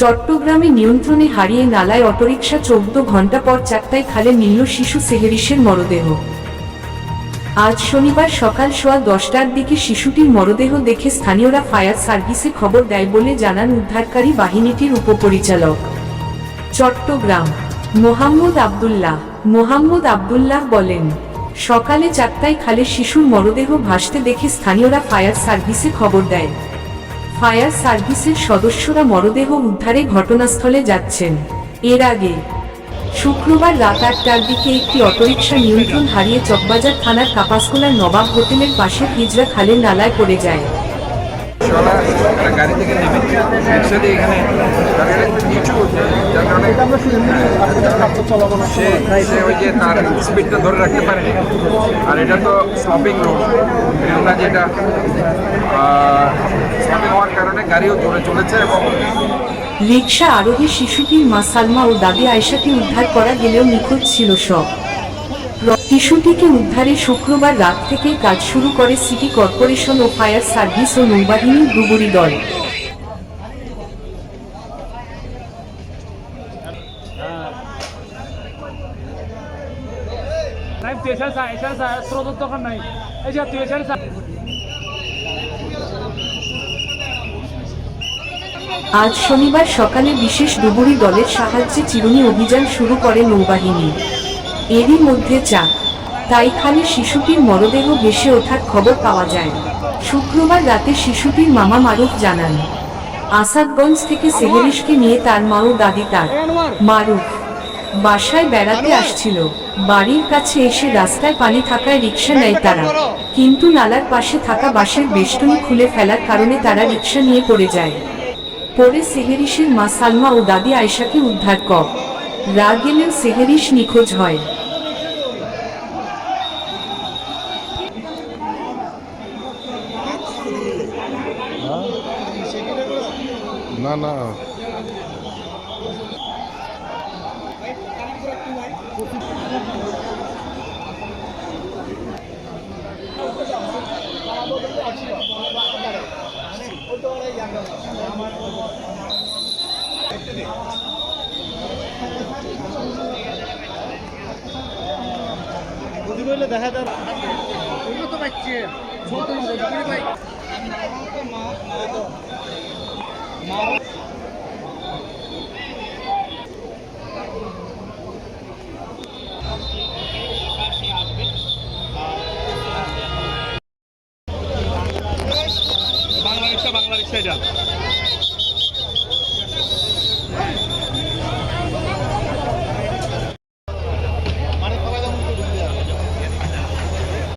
চট্টগ্রামে নিয়ন্ত্রণে হারিয়ে নালায় অটোরিকশা চোদ্দ ঘণ্টা পর চারটায় খালে মিলল শিশু সেহেরিসের মরদেহ। আজ শনিবার সকাল সোয়া দশটার দিকে শিশুটির মরদেহ দেখে স্থানীয়রা ফায়ার সার্ভিসে খবর দেয় বলে জানান উদ্ধারকারী বাহিনীটির উপপরিচালক। চট্টগ্রাম, মোহাম্মদ আব্দুল্লাহ, মোহাম্মদ আবদুল্লাহ বলেন, সকালে চারটায় খালে শিশুর মরদেহ ভাসতে দেখে স্থানীয়রা ফায়ার সার্ভিসে খবর দেয়। ফায়ার সার্ভিসের সদস্যরা মরদেহ উদ্ধারে ঘটনাস্থলে যাচ্ছেন। এর আগে শুক্রবার রাত আটটার দিকে একটি অটোরিকশা নিয়ন্ত্রণ হারিয়ে চকবাজার থানার কাপাসকোলার নবাব হোটেলের পাশে হিজরা খালের নালায় পড়ে যায়। আর এটা তো স্টপিং রোড রেলনা যেটা গাড়িও জোরে চলেছে এবং রিকশা আরোহী শিশুটির মা সালমা ও দাদি আয়সাকে উদ্ধার করা গেলেও নিখোঁজ ছিল সব। শিশুটিকে উদ্ধারে শুক্রবার রাত থেকে কাজ শুরু করে সিটি কর্পোরেশন ও ফায়ার সার্ভিস ও নৌবাহিনীর ডুবুরি দল। নাই তুই এছাড়া চা এছাড়া চা স্রোত দোকান নাই। এই যে তুই আজ শনিবার সকালে বিশেষ ডুবুরি দলের সাহায্যে চিরুনি অভিযান শুরু করে নৌবাহিনী। এরই মধ্যে চাক। তাইখানে শিশুটির মরদেহ ভেসে ওঠার খবর পাওয়া যায়। শুক্রবার রাতে শিশুটির মামা মারুফ জানান আসাদগঞ্জ থেকে সেহেরিশকে নিয়ে তার মা ও দাদি তার মারুফ। বাসায় বেড়াতে আসছিল। বাড়ির কাছে এসে রাস্তায় পানি থাকায় রিক্সা নেয় তারা। কিন্তু নালার পাশে থাকা বাসের বেষ্টনী খুলে ফেলার কারণে তারা রিক্সা নিয়ে পড়ে যায়। পরে সেহেরিসের মা সালমা ও দাদি আয়সাকে উদ্ধার কর। রাত গেলেও সেহেরিস নিখোঁজ হয়। না। বাংলা রিক্সা বাংলা রিক্সা এটা